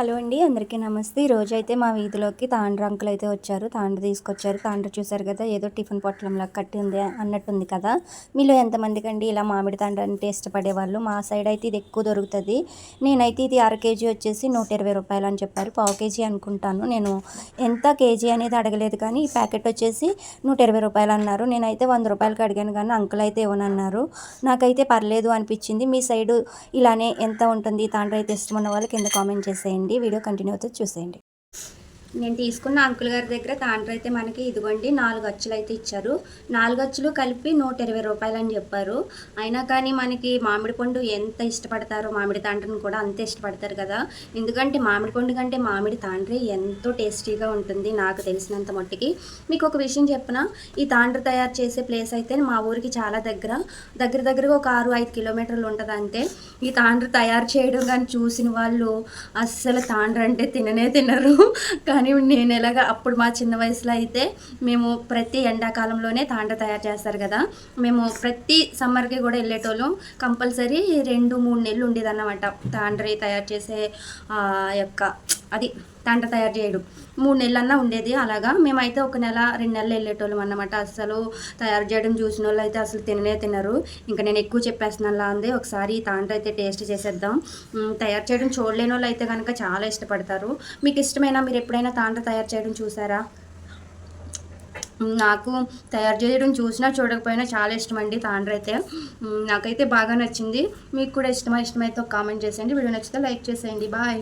Hello అండి అందరికీ నమస్తే. ఈరోజు అయితే మా వీధిలోకి తాండ్ర అంకులు అయితే వచ్చారు. తాండ్ర తీసుకొచ్చారు. తాండ్ర చూసారు కదా ఏదో టిఫిన్ పొట్లంలా కట్టి ఉంది అన్నట్టుంది కదా. మీలో ఎంతమందికి అండి ఇలా మామిడి తాండ్ర అంటే ఇష్టపడేవాళ్ళు? మా సైడ్ అయితే ఇది ఎక్కువ దొరుకుతుంది. నేనైతే ఇది అర కేజీ వచ్చేసి నూట ఇరవై రూపాయలు అని చెప్పారు. పావు కేజీ అనుకుంటాను. నేను ఎంత కేజీ అనేది అడగలేదు కానీ ఈ ప్యాకెట్ వచ్చేసి నూట ఇరవై రూపాయలు అన్నారు. నేనైతే వంద రూపాయలకి అడిగాను కానీ అంకుల్ అయితే ఇవ్వనన్నారు. నాకైతే పర్లేదు అనిపించింది. మీ సైడు ఇలానే ఎంత ఉంటుంది? తాండ్ర అయితే ఇష్టం వాళ్ళకి కింద కామెంట్ చేసేయండి. వీడియో కంటిన్యూ అవుతుంది చూసేయండి. నేను తీసుకున్న అంకుల్ గారి దగ్గర తాండ్ర అయితే మనకి ఇదిగోండి నాలుగు అచ్చులు అయితే ఇచ్చారు. నాలుగు అచ్చులు కలిపి నూట ఇరవై రూపాయలు అని చెప్పారు. అయినా కానీ మనకి మామిడి పండు ఎంత ఇష్టపడతారో మామిడి తాండ్రను కూడా అంతే ఇష్టపడతారు కదా. ఎందుకంటే మామిడి పండు కంటే మామిడి తాండ్రి ఎంతో టేస్టీగా ఉంటుంది నాకు తెలిసినంత మట్టికి. మీకు ఒక విషయం చెప్పిన? ఈ తాండ్ర తయారు చేసే ప్లేస్ అయితే మా ఊరికి చాలా దగ్గర. దగ్గర దగ్గరగా ఒక ఆరు ఐదు కిలోమీటర్లు ఉంటుంది అంతే. ఈ తాండ్ర తయారు చేయడం కానీ చూసిన వాళ్ళు అస్సలు తాండ్ర అంటే తిననే తినరు. కానీ నేను ఎలాగ అప్పుడు మా చిన్న వయసులో అయితే మేము ప్రతి ఎండాకాలంలోనే తాండ్ర తయారు చేస్తారు కదా. మేము ప్రతి సమ్మర్కి కూడా వెళ్ళేటోళ్ళం. కంపల్సరీ రెండు మూడు నెలలు ఉండేదన్నమాట తాండ్రి తయారు చేసే ఆ యొక్క అది తాండ్ర తయారు చేయడం. మూడు నెలలన్నా ఉండేది. అలాగా మేమైతే ఒక నెల రెండు నెలలు వెళ్ళేటోళ్ళం అన్నమాట. అసలు తయారు చేయడం చూసిన వాళ్ళు అయితే అసలు తిననే తినరు. ఇంకా నేను ఎక్కువ చెప్పేస్తున్నాను ఉంది ఒకసారి తాంట తాండ్ర అయితే టేస్ట్ చేసేద్దాం. తయారు చేయడం చూడలేని వాళ్ళు అయితే కనుక చాలా ఇష్టపడతారు. మీకు ఇష్టమైన మీరు ఎప్పుడైనా తాండ్ర తయారు చేయడం చూసారా? నాకు తయారు చేయడం చూసినా చూడకపోయినా చాలా ఇష్టం అండి తాండ్ర అయితే నాకైతే బాగా నచ్చింది. మీకు కూడా ఇష్టమా? ఇష్టమైతే ఒక కామెంట్ చేసేయండి. వీడియో నచ్చితే లైక్ చేసేయండి. బాయ్.